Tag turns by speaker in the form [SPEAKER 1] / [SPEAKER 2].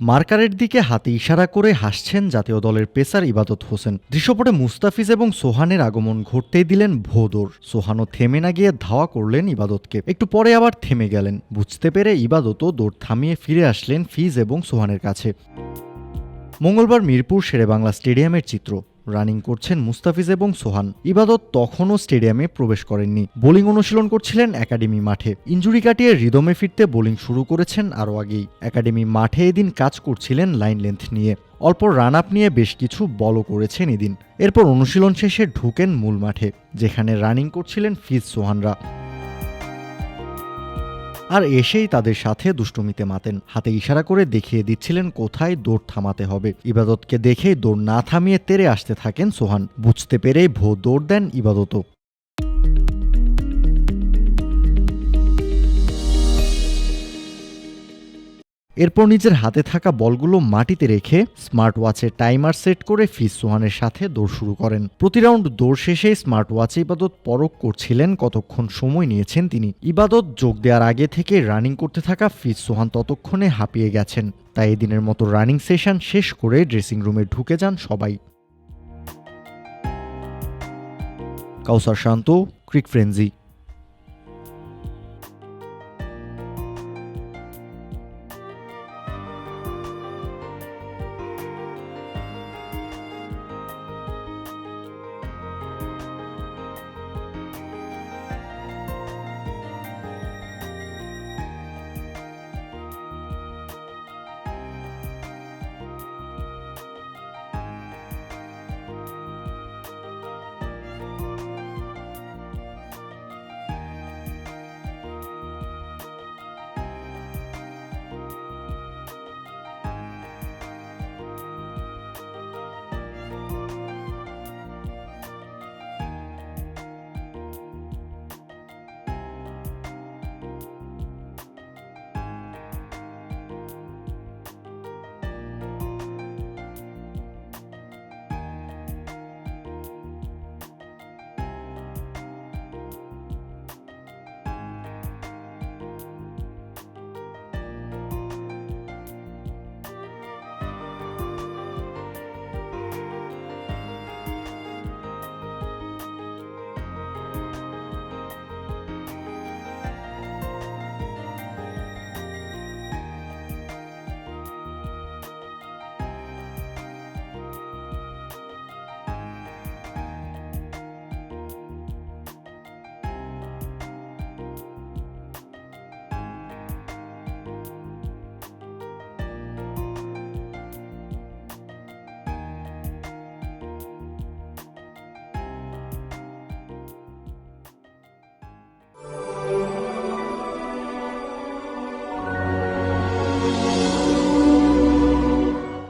[SPEAKER 1] মার্কারের দিকে হাতে ইশারা করে হাসছেন জাতীয় দলের পেসার ইবাদত হোসেন। দৃশ্যপটে মুস্তাফিজ এবং সোহানের আগমন ঘটতেই দিলেন ভোদর। সোহানও থেমে না গিয়ে ধাওয়া করলেন ইবাদতকে। একটু পরে আবার থেমে গেলেন। বুঝতে পেরে ইবাদতও দৌড় থামিয়ে ফিরে আসলেন ফিজ এবং সোহানের কাছে। মঙ্গলবার মিরপুর শেরেবাংলা স্টেডিয়ামের চিত্র। রানিং করছেন মুস্তাফিজ এবং সোহান। ইবাদত তখনও স্টেডিয়ামে প্রবেশ করেননি। বোলিং অনুশীলন করছিলেন একাডেমি মাঠে। ইঞ্জুরি কাটিয়ে রিদমে ফিরতে বোলিং শুরু করেছেন আরও আগেই। একাডেমি মাঠে এদিন কাজ করছিলেন লাইন লেন্থ নিয়ে। অল্প রান আপ নিয়ে বেশ কিছু বলও করেছেন এদিন। এরপর অনুশীলন শেষে ঢুকেন মূল মাঠে, যেখানে রানিং করছিলেন ফিজ সোহানরা। আর এসেই তাদের সাথে দুষ্টুমিতে মাতেন। হাতে ইশারা করে দেখিয়ে দিচ্ছিলেন কোথায় দৌড় থামাতে হবে। ইবাদতকে দেখেই দৌড় না থামিয়ে তেরে আসতে থাকেন সোহান। বুঝতে পেরে ভো দৌড় দেন ইবাদতও। এরপর নিজের হাতে থাকা বলগুলো মাটিতে রেখে স্মার্ট ওয়াচে টাইমার সেট করে ফিজ সোহানের সাথে দৌড় শুরু করেন। প্রতি রাউন্ড দৌড় শেষে স্মার্ট ওয়াচে ইবাদত পরক করছিলেন, কতক্ষণ সময় নিয়েছেন তিনি। ইবাদত যোগ দেওয়ার আগে থেকে রানিং করতে থাকা ফিজ সোহান ততক্ষণে হাঁপিয়ে গেছেন। তাই এদিনের মতো রানিং সেশন শেষ করে ড্রেসিং রুমে ঢুকে যান সবাই। কাউসার শান্ত, ক্রিক ফ্রেন্জি